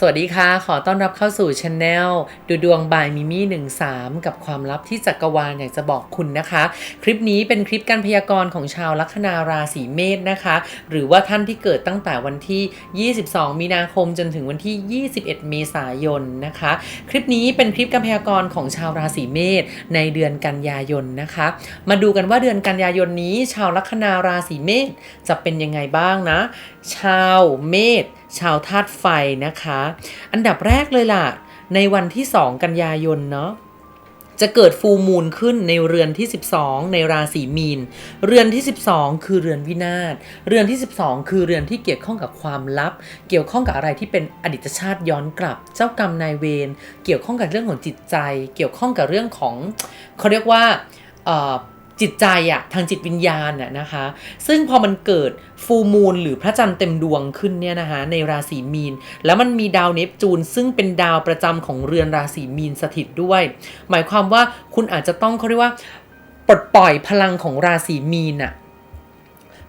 สวัสดีค่ะ ขอต้อนรับเข้าสู่ช anel ดูดวงบายมิมี่13กับความลับที่จักรวาลอยากจะบอกคุณนะคะ คลิปนี้เป็นคลิปการพยากรณ์ของชาวลัคนาราศีเมษนะคะ หรือว่าท่านที่เกิดตั้งแต่วันที่ 22 มีนาคมจนถึงวันที่ 21 เมษายนนะคะ คลิปนี้เป็นคลิปการพยากรณ์ของชาวราศีเมษในเดือนกันยายนนะคะ มาดูกันว่าเดือนกันยายนนี้ ชาวลัคนาราศีเมษจะเป็นยังไงบ้างนะ ชาวเมษ ชาวธาตุไฟนะคะ อันดับแรกเลยล่ะ ในวันที่ 2 กันยายนเนาะจะเกิดฟูมูลขึ้นในเรือนที่ 12 ในราศีมีน เรือนที่ 12 คือเรือนวินาศ เรือนที่ 12 คือเรือนที่เกี่ยวข้องกับความลับ เกี่ยวข้องกับอะไรที่เป็นอดีตชาติย้อนกลับ เจ้ากรรมนายเวร เกี่ยวข้องกับเรื่องของจิตใจ เกี่ยวข้องกับเรื่องของเขาเรียกว่า จิตใจอะทางจิตวิญญาณอะนะคะ ซึ่งพอมันเกิดฟูมูลหรือพระจันทร์เต็มดวงขึ้นเนี่ยนะคะในราศีมีน แล้วมันมีดาวเนปจูน ซึ่งเป็นดาวประจำของเรือนราศีมีนสถิตด้วย หมายความว่าคุณอาจจะต้องเขาเรียกว่าปลดปล่อยพลังของราศีมีนอะ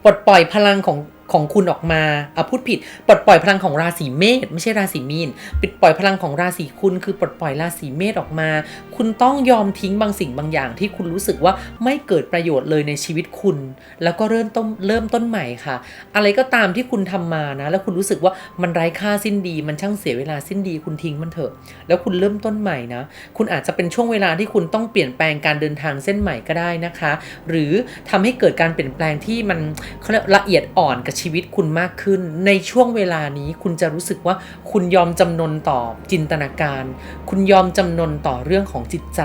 ปลดปล่อยพลังของ ของคุณออกมาอะพูดผิดปลดปล่อยพลังของราศีเมษไม่ใช่ราศีมีนปิดปล่อยพลังของราศีคุณคือปลดปล่อยราศีเมษออกมา คุณต้องยอมทิ้งบางสิ่งบางอย่าง ที่คุณรู้สึกว่าไม่เกิดประโยชน์เลยในชีวิตคุณ แล้วก็เริ่มต้นเริ่มต้นใหม่ค่ะ อะไรก็ตามที่คุณทำมานะ แล้วคุณรู้สึกว่ามันไร้ค่าสิ้นดี มันช่างเสียเวลาสิ้นดีคุณทิ้งมันเถอะ แล้วคุณเริ่มต้นใหม่นะ คุณอาจจะเป็นช่วงเวลาที่คุณต้องเปลี่ยนแปลงการเดินทางเส้นใหม่ก็ได้นะคะ หรือทำให้เกิดการเปลี่ยนแปลงที่มันเขาเรียกละเอียดอ่อนกับชีวิตคุณมากขึ้น ในช่วงเวลานี้คุณจะรู้สึกว่าคุณยอมจำนนต่อจินตนาการ คุณยอมจำนนต่อเรื่องของจิตใจ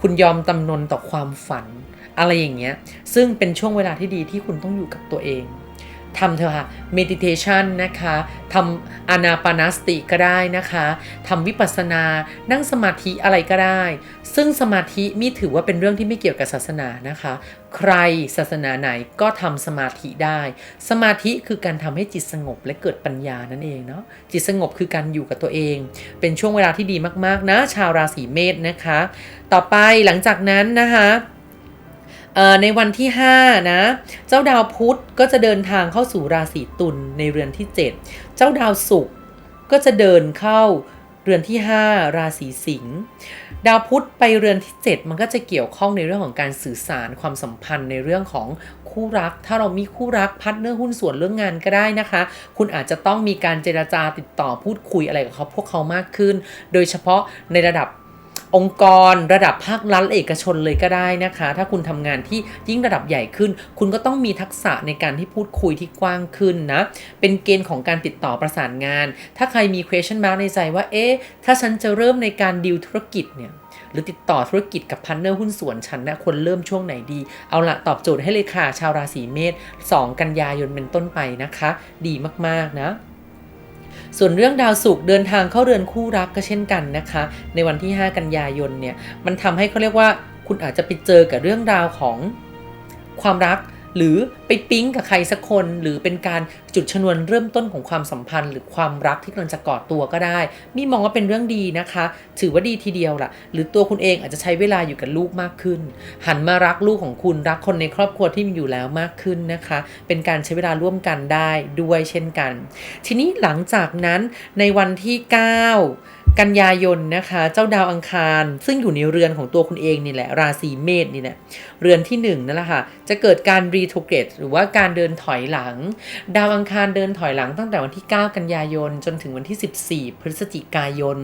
คุณยอมจำนนต่อความฝัน อะไรอย่างเงี้ยซึ่งเป็นช่วงเวลาที่ดีที่คุณต้องอยู่กับตัวเอง ทำเถอะค่ะ meditation นะคะทำอานาปานาสติก็ได้นะคะทำวิปัสสนา นั่งสมาธิอะไรก็ได้ ซึ่งสมาธิมีถือว่าเป็นเรื่องที่ไม่เกี่ยวกับศาสนานะคะ ใครศาสนาไหนก็ทำสมาธิได้ สมาธิคือการทำให้จิตสงบและเกิดปัญญานั่นเองเนาะจิตสงบคือการอยู่กับตัวเอง เป็นช่วงเวลาที่ดีมากๆนะ ชาวราศีเมษนะคะ ต่อไปหลังจากนั้นนะคะ ในวันที่ 5 นะ เจ้าดาวพุธก็จะเดินทางเข้าสู่ราศีตุลในเรือนที่ 7 เจ้าดาวศุกร์ก็จะเดินเข้าเรือนที่ 5 ราศีสิงห์ดาวพุธไปเรือนที่ 7 มันก็จะเกี่ยวข้องในเรื่องของการสื่อสารความสัมพันธ์ในเรื่องของคู่รัก ถ้าเรามีคู่รักพัดเนื้อหุ้นส่วนเรื่องงานก็ได้นะคะ คุณอาจจะต้องมีการเจราจาติดต่อพูดคุยอะไรกับเขาพวกเขามากขึ้น โดยเฉพาะในระดับ องค์กรระดับภาครัฐเอกชนเลยก็ได้นะคะ ถ้าคุณทำงานที่ยิ่งระดับใหญ่ขึ้น คุณก็ต้องมีทักษะในการที่พูดคุยที่กว้างขึ้นนะ เป็นเกณฑ์ของการติดต่อประสานงาน ถ้าใครมี question mark ในใจว่า เอ๊ะ ถ้าฉันจะเริ่มในการดีลธุรกิจเนี่ยหรือติดต่อธุรกิจกับพันเนอร์หุ้นส่วนฉันนะควรเริ่มช่วงไหนดี เอาละตอบโจทย์ให้เลยค่ะชาวราศีเมษ2 กันยายนเป็นต้นไปนะคะ ดีมากๆนะ ส่วนเรื่องดาวศุกร์เดินทางเข้าเรือนคู่รักก็เช่นกันนะคะ ในวันที่ 5 กันยายนเนี่ยมันทำให้เขาเรียกว่า คุณอาจจะไปเจอกับเรื่องราวของความรัก หรือไปปิ๊งกับใครสักคน หรือเป็นการจุดชนวนเริ่มต้นของความสัมพันธ์ หรือความรักที่กำลังจะก่อตัวก็ได้ มีมองว่าเป็นเรื่องดีนะคะ ถือว่าดีทีเดียวล่ะ หรือตัวคุณเองอาจจะใช้เวลาอยู่กับลูกมากขึ้น หันมารักลูกของคุณรักคนในครอบครัวที่มีอยู่แล้วมากขึ้นนะคะ เป็นการใช้เวลาร่วมกันได้ด้วยเช่นกัน ทีนี้หลังจากนั้นในวันที่ 9 กันยายนนะคะ เจ้าดาวอังคาร ซึ่งอยู่ในเรือนของตัวคุณเองนี่แหละ ราศีเมษนี่แหละเรือนที่1นั่นแหละค่ะ จะเกิดการรีโทเกตหรือว่าการเดินถอยหลัง ดาวอังคารเดินถอยหลังตั้งแต่วันที่ 9 กันยายน จนถึงวันที่ 14 พฤศจิกายน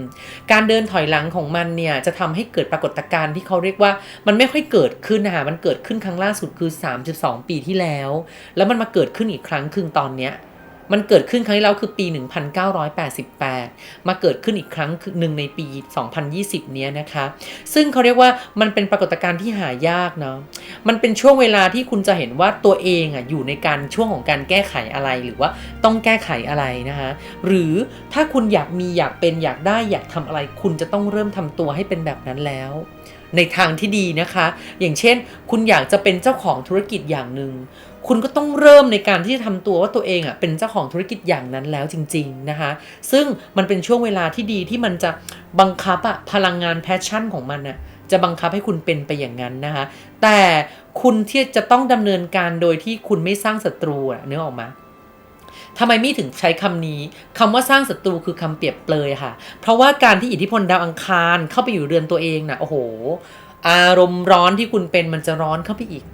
การเดินถอยหลังของมันเนี่ยจะทำให้เกิดปรากฏการณ์ที่เขาเรียกว่ามันไม่ค่อยเกิดขึ้นนะคะมันเกิดขึ้นครั้งล่าสุดคือ 32 ปีที่แล้ว แล้วมันมาเกิดขึ้นอีกครั้งคือตอนเนี้ย มันเกิดขึ้นครั้งที่แล้วคือปี 1988 มาเกิดขึ้นอีกครั้งคือหนึ่งในปี 2020 เนี้ยนะคะ ซึ่งเขาเรียกว่ามันเป็นปรากฏการณ์ที่หายากเนาะ มันเป็นช่วงเวลาที่คุณจะเห็นว่าตัวเองอะอยู่ในการช่วงของการแก้ไขอะไรหรือว่าต้องแก้ไขอะไรนะคะหรือถ้าคุณอยากมีอยากเป็นอยากได้อยากทำอะไร คุณจะต้องเริ่มทำตัวให้เป็นแบบนั้นแล้วในทางที่ดีนะคะ อย่างเช่น คุณอยากจะเป็นเจ้าของธุรกิจอย่างหนึ่ง คุณก็ต้องเริ่มในการที่จะทำตัวว่าตัวเองอะเป็นเจ้าของธุรกิจอย่างนั้นแล้วจริง ๆนะคะ ซึ่งมันเป็นช่วงเวลาที่ดีที่มันจะบังคับอะพลังงานแพชชั่นของมันอะจะบังคับให้คุณเป็นไปอย่างนั้นนะคะ แต่คุณที่จะต้องดำเนินการโดยที่คุณไม่สร้างศัตรูอะนึกออกมาทำไมมี่ถึงใช้คำนี้คำว่าสร้างศัตรูคือคำเปรียบเปรยค่ะ เพราะว่าการที่อิทธิพลดาวอังคารเข้าไปอยู่เรือนตัวเองน่ะโอ้โห อารมณ์ร้อนที่คุณเป็นมันจะร้อนเข้าไปอีก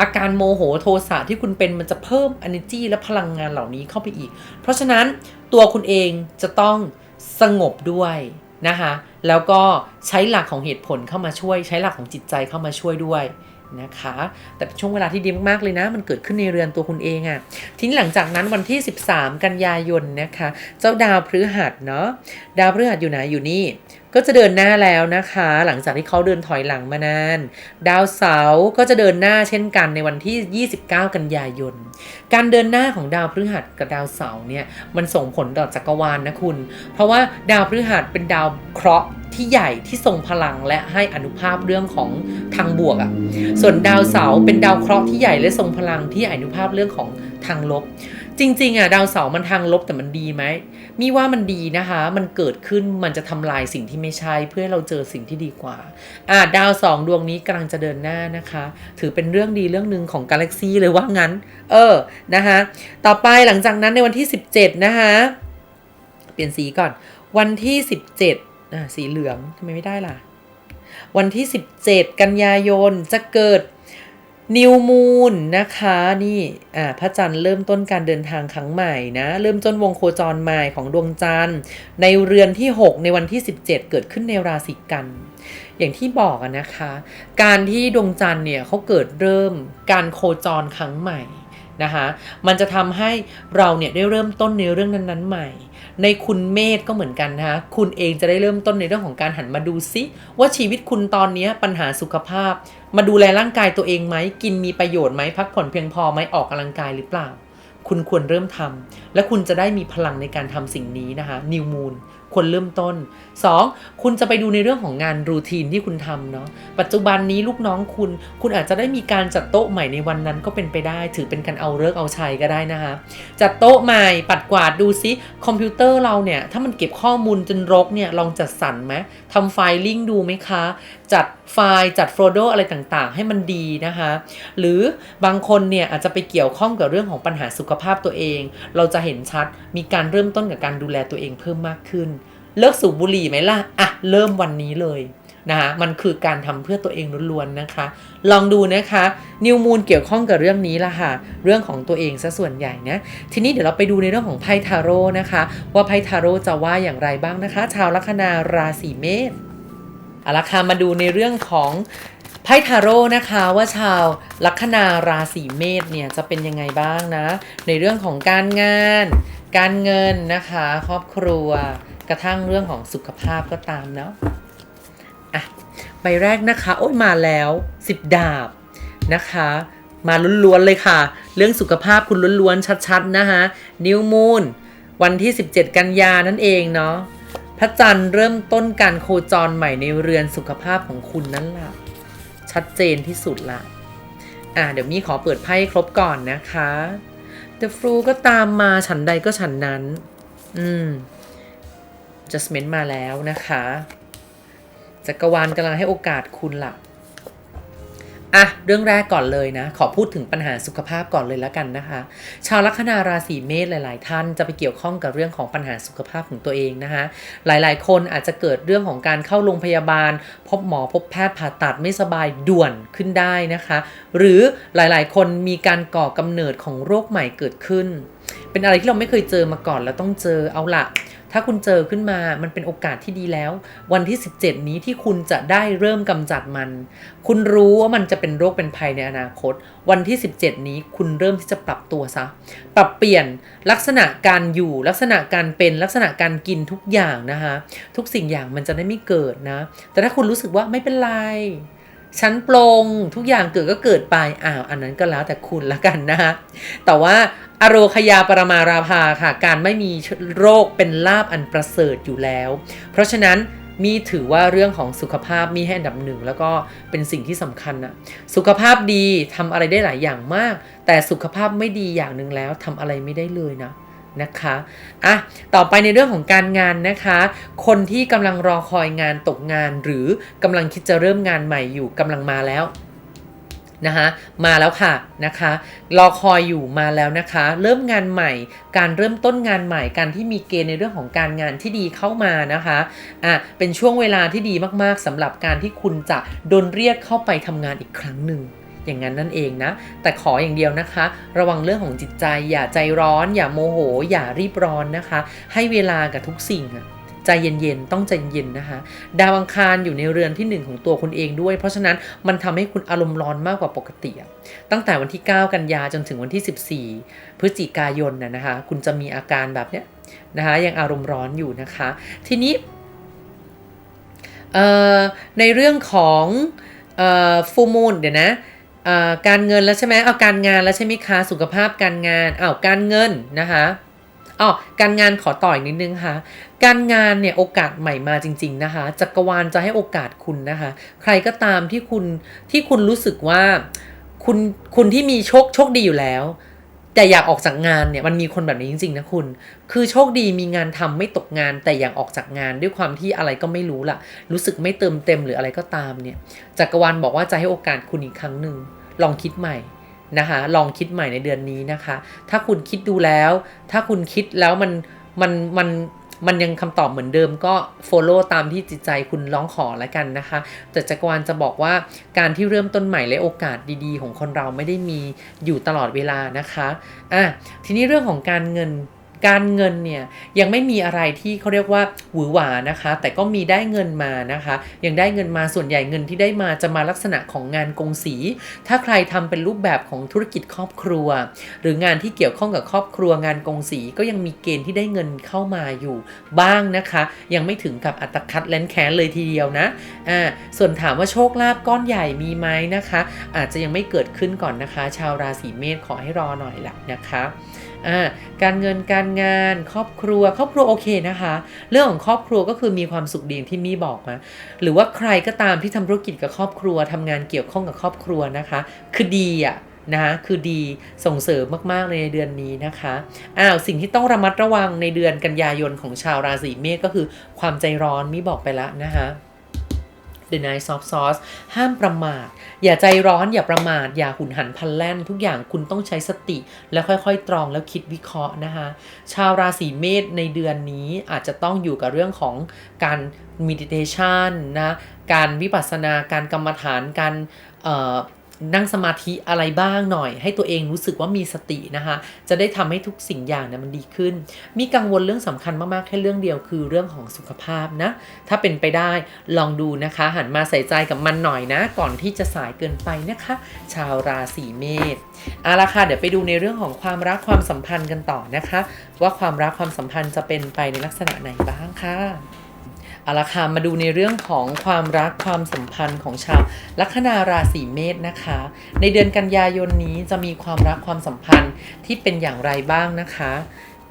อาการโมโหโทสะที่คุณเป็นมันจะเพิ่ม energy และพลังงานเหล่านี้เข้าไปอีก เพราะฉะนั้นตัวคุณเองจะต้องสงบด้วยนะคะแล้วก็ใช้หลักของเหตุผลเข้ามาช่วย ใช้หลักของจิตใจเข้ามาช่วยด้วยนะคะ แต่เป็นช่วงเวลาที่ดีมากๆเลยนะ มันเกิดขึ้นในเรือนตัวคุณเองอะ่ะ ทีนี้หลังจากนั้นวันที่ 13 กันยายนนะคะ เจ้าดาวพฤหัสเนาะ ดาวพฤหัสอยู่ไหนอยู่นี่ ก็จะเดินหน้าแล้วนะคะ หลังจากที่เขาเดินถอยหลังมานาน ดาวเสาร์ก็จะเดินหน้าเช่นกันในวันที่ 29 กันยายน การเดินหน้าของดาวพฤหัสกับดาวเสาร์เนี่ยมันส่งผลต่อจักรวาลนะคุณ เพราะว่าดาวพฤหัสเป็นดาวเคราะห์ที่ใหญ่ที่ทรงพลังและให้อนุภาพเรื่องของทางบวกอะ่ะ ส่วนดาวเสาร์เป็นดาวเคราะห์ที่ใหญ่และทรงพลังที่อนุภาพเรื่องของทางลบ จริง ๆอะดาวเสาร์มันทางลบแต่มันดีไหมมีว่ามันดีนะคะ มันเกิดขึ้นมันจะทำลายสิ่งที่ไม่ใช่ เพื่อให้เราเจอสิ่งที่ดีกว่าอ่าดาวสองดวงนี้กำลังจะเดินหน้านะคะ ถือเป็นเรื่องดีเรื่องหนึ่งของกาแล็กซีเลยว่างั้น เออนะคะต่อไปหลังจากนั้นในวันที่ 17 นะคะเปลี่ยนสีก่อน วันที่ 17อ่าสีเหลืองทำไมไม่ได้ล่ะ วันที่ 17 กันยายนจะเกิด นิวมูนนะคะนี่อ่าพระจันทร์เริ่มต้นการเดินทางครั้งใหม่นะ เริ่มต้นวงโคจรใหม่ของดวงจันทร์ ในเรือนที่ 6 ในวันที่ 17 เกิดขึ้นในราศีกัน อย่างที่บอกนะคะ การที่ดวงจันทร์เนี่ยเขาเกิดเริ่มการโคจรครั้งใหม่นะคะมันจะทำให้เราเนี่ยได้เริ่มต้นในเรื่องนั้นๆใหม่ ในคุณเมธก็เหมือนกันนะคะคุณเองจะได้เริ่มต้นในเรื่องของการหันมาดูซิ ว่าชีวิตคุณตอนนี้ปัญหาสุขภาพ มาดูแลร่างกายตัวเองไหมกินมีประโยชน์ไหมพักผ่อนเพียงพอไหมออกกำลังกายหรือเปล่า คุณควรเริ่มทำและคุณจะได้มีพลังในการทำสิ่งนี้นะคะนิวมูน ควรเริ่มต้น 2. คุณจะไปดูในเรื่องของงานรูทีนที่คุณทำเนาะปัจจุบันนี้ลูกน้องคุณ คุณอาจจะได้มีการจัดโต๊ะใหม่ในวันนั้นก็เป็นไปได้ ถือเป็นการเอาเลิกเอาชัยก็ได้นะคะจัดโต๊ะใหม่ปัดกวาดดูซิคอมพิวเตอร์เราเนี่ยถ้ามันเก็บข้อมูลจนรกเนี่ยลองจัดสรรไหมทำไฟลิ่งดูไหมคะ จัดไฟล์จัดโฟลเดอร์อะไรต่างๆ ให้มันดีนะคะ หรือบางคนเนี่ยอาจจะไปเกี่ยวข้องกับเรื่องของปัญหาสุขภาพตัวเอง เราจะเห็นชัดมีการเริ่มต้นกับการดูแลตัวเองเพิ่มมากขึ้น เลิกสูบบุหรี่ไหมล่ะ อะ เริ่มวันนี้เลยนะคะมันคือการทำเพื่อตัวเองล้วนๆนะคะ ลองดูนะคะ นิวมูลเกี่ยวข้องกับเรื่องนี้ละค่ะ เรื่องของตัวเองซะส่วนใหญ่นะ ทีนี้เดี๋ยวเราไปดูในเรื่องของไพ่ทาโร่นะคะ ว่าไพ่ทาโร่จะว่าอย่างไรบ้างนะคะ ชาวลัคนาราศีเมษเอาละค่ะมาดูในเรื่องของ ไพ่ทาโร่นะคะว่าชาวลัคนาราศีเมษเนี่ยจะเป็นยังไงบ้างนะ ในเรื่องของการงาน การเงินนะคะ ครอบครัวกระทั่งเรื่องของสุขภาพก็ตามเนาะอะใบแรกนะคะ โอ้ยมาแล้วสิบดาบนะคะ มาล้วนๆเลยค่ะ เรื่องสุขภาพคุณล้วนๆชัดๆนะคะนิวมูนวันที่ 17 กันยานั่นเองเนาะพระจันทร์เริ่มต้นการโคจรใหม่ในเรือนสุขภาพของคุณนั่นแหละ ชัดเจนที่สุดละอะเดี๋ยวมี่ขอเปิดไพ่ครบก่อนนะคะ The Flu ก็ตามมาฉันใดก็ฉันนั้น อืม Adjustment มาแล้วนะคะจักรวาลกำลังให้โอกาสคุณล่ะ อะเรื่องแรกก่อนเลยนะ ขอพูดถึงปัญหาสุขภาพก่อนเลยแล้วกันนะคะ ชาวลัคนาราศีเมษหลาย ๆ ท่านจะไปเกี่ยวข้องกับเรื่องของปัญหาสุขภาพของตัวเองนะคะ หลาย ๆ คนอาจจะเกิดเรื่องของการเข้าโรงพยาบาล พบหมอพบแพทย์ผ่าตัดไม่สบายด่วนขึ้นได้นะคะ หรือหลาย ๆ คนมีการก่อกำเนิดของโรคใหม่เกิดขึ้น เป็นอะไรที่เราไม่เคยเจอมาก่อนแล้วต้องเจอเอาละ ถ้าคุณเจอขึ้นมามันเป็นโอกาสที่ดีแล้ว วันที่ 17 นี้ที่คุณจะได้เริ่มกำจัดมัน คุณรู้ว่ามันจะเป็นโรคเป็นภัยในอนาคต วันที่ 17 นี้คุณเริ่มที่จะปรับตัวซะ ปรับเปลี่ยนลักษณะการอยู่ลักษณะการเป็นลักษณะการกินทุกอย่างนะคะทุกสิ่งอย่างมันจะได้ไม่เกิดนะ แต่ถ้าคุณรู้สึกว่าไม่เป็นไรฉันปลงทุกอย่างเกิดก็เกิดไปอ้าวอันนั้นก็แล้วแต่คุณละกันนะคะแต่ว่า อโรคยาปรมาราภาค่ะ การไม่มีโรคเป็นลาบอันประเสริฐอยู่แล้ว เพราะฉะนั้นมีถือว่าเรื่องของสุขภาพมีให้อันดับหนึ่งแล้วก็เป็นสิ่งที่สำคัญนะสุขภาพดีทำอะไรได้หลายอย่างมาก แต่สุขภาพไม่ดีอย่างหนึ่งแล้วทำอะไรไม่ได้เลยนะนะคะอะต่อไปในเรื่องของการงานนะคะ คนที่กำลังรอคอยงานตกงาน หรือกำลังคิดจะเริ่มงานใหม่อยู่กำลังมาแล้ว นะคะมาแล้วค่ะนะคะรอคอยอยู่มาแล้วนะคะ เริ่มงานใหม่ การเริ่มต้นงานใหม่ การที่มีเกณฑ์ในเรื่องของการงานที่ดีเข้ามานะคะอะเป็นช่วงเวลาที่ดีมากๆสำหรับการที่คุณจะโดนเรียกเข้าไปทำงานอีกครั้งหนึ่งอย่างนั้นนั่นเองนะ แต่ขออย่างเดียวนะคะ ระวังเรื่องของจิตใจ อย่าใจร้อน อย่าโมโห อย่ารีบร้อนนะคะ ให้เวลากับทุกสิ่งอะ ใจเย็นๆ ต้องใจเย็นนะคะ ดาวอังคารอยู่ในเรือนที่หนึ่งของตัวคุณเองด้วย เพราะฉะนั้นมันทำให้คุณอารมณ์ร้อนมากกว่าปกติ ตั้งแต่วันที่ 9 กันยาจนถึงวันที่ 14 พฤศจิกายนนะนะคะ คุณจะมีอาการแบบเนี้ยนะคะยังอารมณ์ร้อนอยู่นะคะ ทีนี้ในเรื่องของฟูมูลเดี๋ยวนะการเงินแล้วใช่ไหมเอาการงานแล้วใช่ไหมคะสุขภาพการงานอ้าวการเงินนะคะอ๋อการงานขอต่ออีกนิดนึงค่ะ การงานเนี่ยโอกาสใหม่มาจริง ๆ นะคะจักรวาลจะให้โอกาสคุณนะคะ ใครก็ตามที่คุณที่คุณรู้สึกว่าคุณคุณที่มีโชคโชคดีอยู่แล้ว แต่อยากออกจากงานเนี่ยมันมีคนแบบนี้จริงๆนะคุณ คือโชคดีมีงานทำไม่ตกงาน แต่อยากออกจากงานด้วยความที่อะไรก็ไม่รู้ล่ะ รู้สึกไม่เติมเต็มหรืออะไรก็ตามเนี่ยจักรวาลบอกว่าจะให้โอกาสคุณอีกครั้งหนึ่งลองคิดใหม่นะคะลองคิดใหม่ในเดือนนี้นะคะ ถ้าคุณคิดดูแล้ว ถ้าคุณคิดแล้วมันมันมัน มันยังคำตอบเหมือนเดิมก็ follow ตามที่จิตใจคุณร้องขอแล้วกันนะคะ แต่จักรวาลจะบอกว่าการที่เริ่มต้นใหม่และโอกาสดีๆ ของคนเราไม่ได้มีอยู่ตลอดเวลานะคะอะทีนี้เรื่องของการเงิน การเงินเนี่ยยังไม่มีอะไรที่เขาเรียกว่าหวือหวานะคะ แต่ก็มีได้เงินมานะคะ ยังได้เงินมาส่วนใหญ่เงินที่ได้มาจะมาลักษณะของงานกงสี ถ้าใครทำเป็นรูปแบบของธุรกิจครอบครัว หรืองานที่เกี่ยวข้องกับครอบครัวงานกงสีก็ยังมีเกณฑ์ที่ได้เงินเข้ามาอยู่บ้างนะคะ ยังไม่ถึงกับอัตคัดแลนแค้นเลยทีเดียวนะอ่าส่วนถามว่าโชคลาภก้อนใหญ่มีไหมนะคะ อาจจะยังไม่เกิดขึ้นก่อนนะคะ ชาวราศีเมษขอให้รอหน่อยละนะคะ การเงินการงานครอบครัว ครอบครัวโอเคนะคะ เรื่องของครอบครัวก็คือมีความสุขดีที่มี่บอกมาหรือว่าใครก็ตามที่ทำธุรกิจกับครอบครัวทำงานเกี่ยวข้องกับครอบครัวนะคะ คือดีอะนะคะคือดีส่งเสริมมากๆเลยในเดือนนี้นะคะอ้าวสิ่งที่ต้องระมัดระวังในเดือนกันยายนของชาวราศีเมษก็คือความใจร้อนมี่บอกไปแล้วนะคะ The Night of Sauce ห้ามประมาท อย่าใจร้อนอย่าประมาท อย่าหุนหันพลันแล่น ทุกอย่างคุณต้องใช้สติ แล้วค่อยๆ ตรองแล้วคิดวิเคราะห์นะคะ ชาวราศีเมษในเดือนนี้อาจจะต้องอยู่กับเรื่องของการมีดิเทชันนะ การวิปัสสนาการกรรมฐานการ นั่งสมาธิอะไรบ้างหน่อย ให้ตัวเองรู้สึกว่ามีสตินะคะจะได้ทำให้ทุกสิ่งอย่างเนี่ยมันดีขึ้น มีกังวลเรื่องสำคัญมากๆแค่เรื่องเดียวคือเรื่องของสุขภาพนะถ้าเป็นไปได้ลองดูนะคะ หันมาใส่ใจกับมันหน่อยนะ ก่อนที่จะสายเกินไปนะคะ ชาวราศีเมษเอาละค่ะเดี๋ยวไปดูในเรื่องของความรักความสัมพันธ์กันต่อนะคะ ว่าความรักความสัมพันธ์จะเป็นไปในลักษณะไหนบ้างค่ะ เอาละค่ะมาดูในเรื่องของความรักความสัมพันธ์ของชาวลัคนาราศีเมษนะคะ ในเดือนกันยายนนี้จะมีความรักความสัมพันธ์ที่เป็นอย่างไรบ้างนะคะ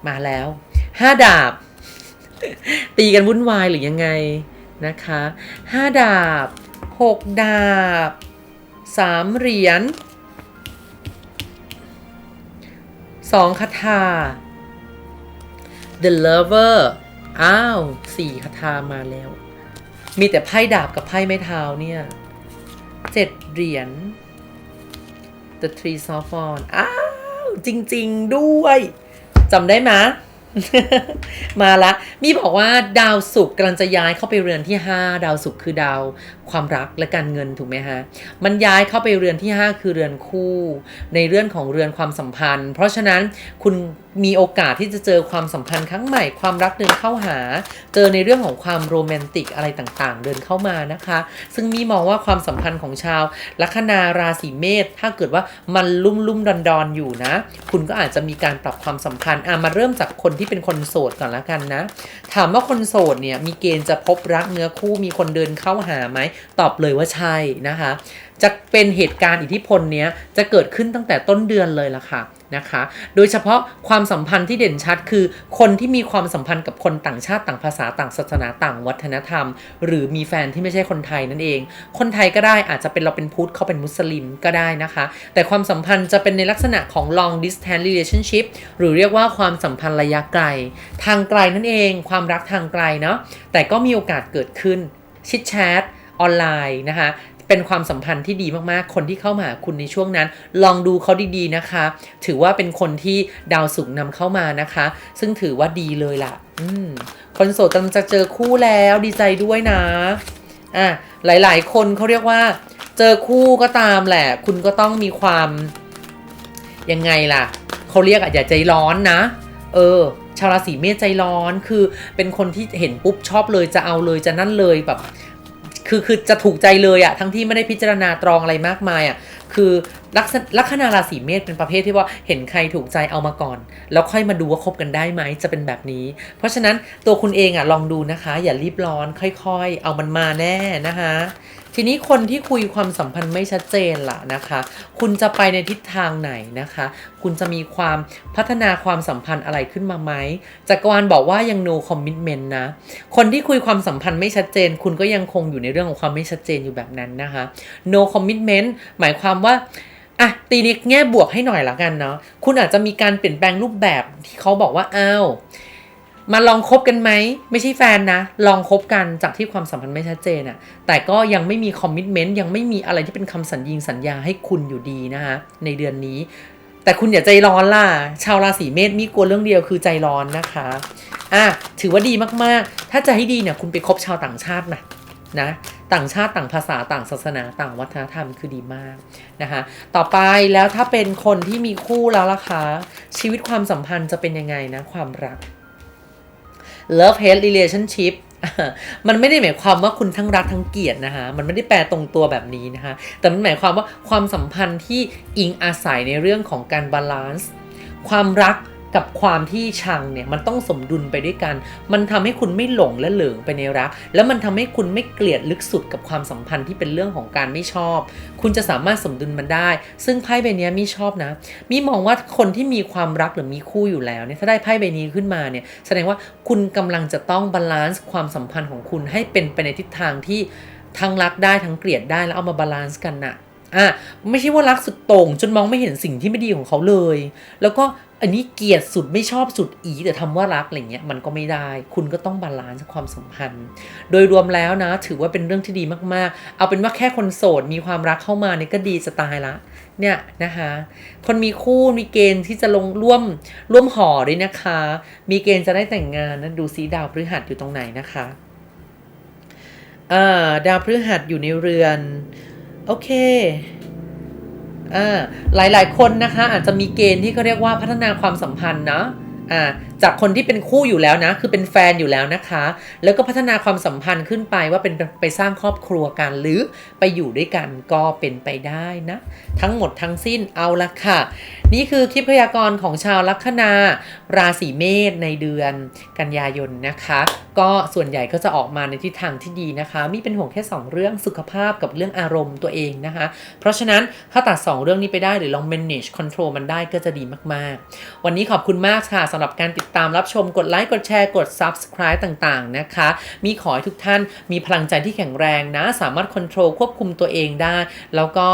มาแล้วห้าดาบ ตีกันวุ่นวายหรือยังไงนะคะห้าดาบหกดาบสามเหรียญสองคาถา The Lover อ้าวสี่คาถามาแล้ว มีแต่ไพ่ดาบกับไพ่ไม้เท้าเนี่ยเจ็ดเหรียญ The Three s o f o n อ้าว จริง ๆ ด้วยจำได้ไหมมาละ มีบอกว่าดาวศุกร์กำลังจะย้ายเข้าไปเรือนที่ 5 ดาวศุกร์คือดาว ความรักและการเงินถูกไหมฮะ มันย้ายเข้าไปเรือนที่ 5 คือเรือนคู่ ในเรื่องของเรือนความสัมพันธ์ เพราะฉะนั้นคุณมีโอกาสที่จะเจอความสัมพันธ์ครั้งใหม่ ความรักเดินเข้าหา เจอในเรื่องของความโรแมนติกอะไรต่างๆ เดินเข้ามานะคะ ซึ่งมีมองว่าความสัมพันธ์ของชาวลัคนาราศีเมษถ้าเกิดว่ามันลุ่มลุ่มดอนดอนอยู่นะ คุณก็อาจจะมีการปรับความสัมพันธ์อะมาเริ่มจากคนที่เป็นคนโสดก่อนละกันนะ ถามว่าคนโสดเนี่ยมีเกณฑ์จะพบรักเนื้อคู่มีคนเดินเข้าหาไหมตอบเลยว่าใช่นะคะ จะเป็นเหตุการณ์อิทธิพลเนี้ยจะเกิดขึ้นตั้งแต่ต้นเดือนเลยล่ะค่ะนะคะ โดยเฉพาะความสัมพันธ์ที่เด่นชัดคือ คนที่มีความสัมพันธ์กับคนต่างชาติต่างภาษาต่างศาสนาต่างวัฒนธรรม หรือมีแฟนที่ไม่ใช่คนไทยนั่นเอง คนไทยก็ได้อาจจะเป็นเราเป็นพุทธเขาเป็นมุสลิมก็ได้นะคะ แต่ความสัมพันธ์จะเป็นในลักษณะของ long distance relationship หรือเรียกว่าความสัมพันธ์ระยะไกล ทางไกลนั่นเอง ความรักทางไกลเนาะแต่ก็มีโอกาสเกิดขึ้นชิดแชท ออนไลน์นะคะเป็นความสัมพันธ์ที่ดีมากๆ คนที่เข้ามาหาคุณในช่วงนั้น ลองดูเขาดีๆนะคะ ถือว่าเป็นคนที่ดาวสุกร์นำเข้ามานะคะ ซึ่งถือว่าดีเลยล่ะอคนโสดกำลังจะเจอคู่แล้วดีใจด้วยนะอะหลายๆ คนเขาเรียกว่า เจอคู่ก็ตามแหละ คุณก็ต้องมีความยังไงล่ะเขาเรียกอะอย่าใจร้อนนะ เออชาวราศีเมษใจร้อนคือเป็นคนที่เห็นปุ๊บชอบเลยจะเอาเลยจะนั่นเลยแบบ คือคือจะถูกใจเลยอะทั้งที่ไม่ได้พิจารณาตรองอะไรมากมายอะคือลักษณะลัคนาราศีเมษเป็นประเภทที่ว่าเห็นใครถูกใจเอามาก่อน แล้วค่อยมาดูว่าคบกันได้ไหมจะเป็นแบบนี้ เพราะฉะนั้นตัวคุณเองอะลองดูนะคะ อย่ารีบร้อนค่อย ๆ เอามันมาแน่นะคะ ทีนี้คนที่คุยความสัมพันธ์ไม่ชัดเจนล่ะนะคะ คุณจะไปในทิศทางไหนนะคะ คุณจะมีความพัฒนาความสัมพันธ์อะไรขึ้นมาไหมจักรวาลบอกว่ายัง no commitment นะ คนที่คุยความสัมพันธ์ไม่ชัดเจน คุณก็ยังคงอยู่ในเรื่องของความไม่ชัดเจนอยู่แบบนั้นนะคะ no commitment หมายความว่าอะตีในแง่บวกให้หน่อยละกันเนาะคุณอาจจะมีการเปลี่ยนแปลงรูปแบบที่เขาบอกว่าอ้าว มาลองคบกันไหม ไม่ใช่แฟนนะ ลองคบกันจากที่ความสัมพันธ์ไม่ชัดเจนอะแต่ก็ยังไม่มีคอมมิชเมนต์ยังไม่มีอะไรที่เป็นคำสัญญิงสัญญาให้คุณอยู่ดีนะคะในเดือนนี้ แต่คุณอย่าใจร้อนล่ะ ชาวราศีเมษมีกลัวเรื่องเดียวคือใจร้อนนะคะอะถือว่าดีมากๆ ถ้าจะให้ดีเนี่ยคุณไปคบชาวต่างชาตินะนะต่างชาติต่างภาษาต่างศาสนาต่างวัฒนธรรมคือดีมากนะคะต่อไปแล้วถ้าเป็นคนที่มีคู่แล้วล่ะคะชีวิตความสัมพันธ์จะเป็นยังไงนะความรัก love hate relationship มันไม่ได้หมายความว่าคุณทั้งรักทั้งเกลียดนะคะมันไม่ได้แปลตรงตัวแบบนี้นะคะแต่มันหมายความว่าความสัมพันธ์ที่อิงอาศัยในเรื่องของการบาลานซ์ความรัก กับความที่ชังเนี่ยมันต้องสมดุลไปด้วยกัน มันทำให้คุณไม่หลงและเหลิงไปในรัก แล้วมันทำให้คุณไม่เกลียดลึกสุดกับความสัมพันธ์ที่เป็นเรื่องของการไม่ชอบ คุณจะสามารถสมดุลมันได้ ซึ่งไพ่ใบนี้มีชอบนะ มีมองว่าคนที่มีความรักหรือมีคู่อยู่แล้วเนี่ยถ้าได้ไพ่ใบนี้ขึ้นมาเนี่ยแสดงว่าคุณกำลังจะต้องบาลานซ์ความสัมพันธ์ของคุณให้เป็นไปในทิศทางที่ทั้งรักได้ทั้งเกลียดได้แล้วเอามาบาลานซ์กันน่ะอะไม่ใช่ว่ารักสุดโต่งจนมองไม่เห็นสิ่งที่ไม่ดีของเขาเลย แล้วก็ อันนี้เกลียดสุดไม่ชอบสุดอีแต่ทำว่ารักอะไรเงี้ยมันก็ไม่ได้ คุณก็ต้องบาลานซ์ความสัมพันธ์ โดยรวมแล้วนะ ถือว่าเป็นเรื่องที่ดีมากๆ เอาเป็นว่าแค่คนโสดมีความรักเข้ามาเนี่ยก็ดีจะตายละเนี่ยนะคะ คนมีคู่มีเกณฑ์ที่จะลงร่วมร่วมหอด้วยนะคะ มีเกณฑ์จะได้แต่งงานนะดูซีดาวพฤหัสอยู่ตรงไหนนะคะอ่าดาวพฤหัสอยู่ในเรือน โอเค อ่าหลายๆ คนนะคะอาจจะมีเกณฑ์ที่เขาเรียกว่าพัฒนาความสัมพันธ์เนาะอ่า จากคนที่เป็นคู่อยู่แล้วนะ คือเป็นแฟนอยู่แล้วนะคะ แล้วก็พัฒนาความสัมพันธ์ขึ้นไปว่าเป็นไปสร้างครอบครัวกันหรือไปอยู่ด้วยกันก็เป็นไปได้นะ ทั้งหมดทั้งสิ้นเอาละค่ะ นี่คือคลิปพยากรณ์ของชาวลัคนาราศีเมษในเดือนกันยายนนะคะ ก็ส่วนใหญ่ก็จะออกมาในทิศทางที่ดีนะคะ มีเป็นห่วงแค่ 2 เรื่องสุขภาพกับเรื่องอารมณ์ตัวเองนะคะ เพราะฉะนั้นถ้าตัด 2 เรื่องนี้ไปได้หรือลอง manage control มันได้ก็จะดีมากๆ วันนี้ขอบคุณมากค่ะสำหรับการติดตามรับชมกดไลค์กดแชร์กด subscribe ต่างๆนะคะ มีขอให้ทุกท่านมีพลังใจที่แข็งแรงนะ สามารถ control ควบคุมตัวเองได้ แล้วก็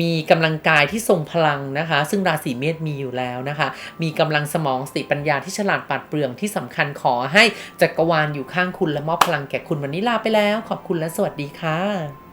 มีกำลังกายที่ทรงพลังนะคะ ซึ่งราศีเมษมีอยู่แล้วนะคะ มีกำลังสมองสติปัญญาที่ฉลาดปราดเปรื่องที่สำคัญขอให้จักรวาลอยู่ข้างคุณและมอบพลังแก่คุณวันนี้ลาไปแล้ว ขอบคุณและสวัสดีค่ะ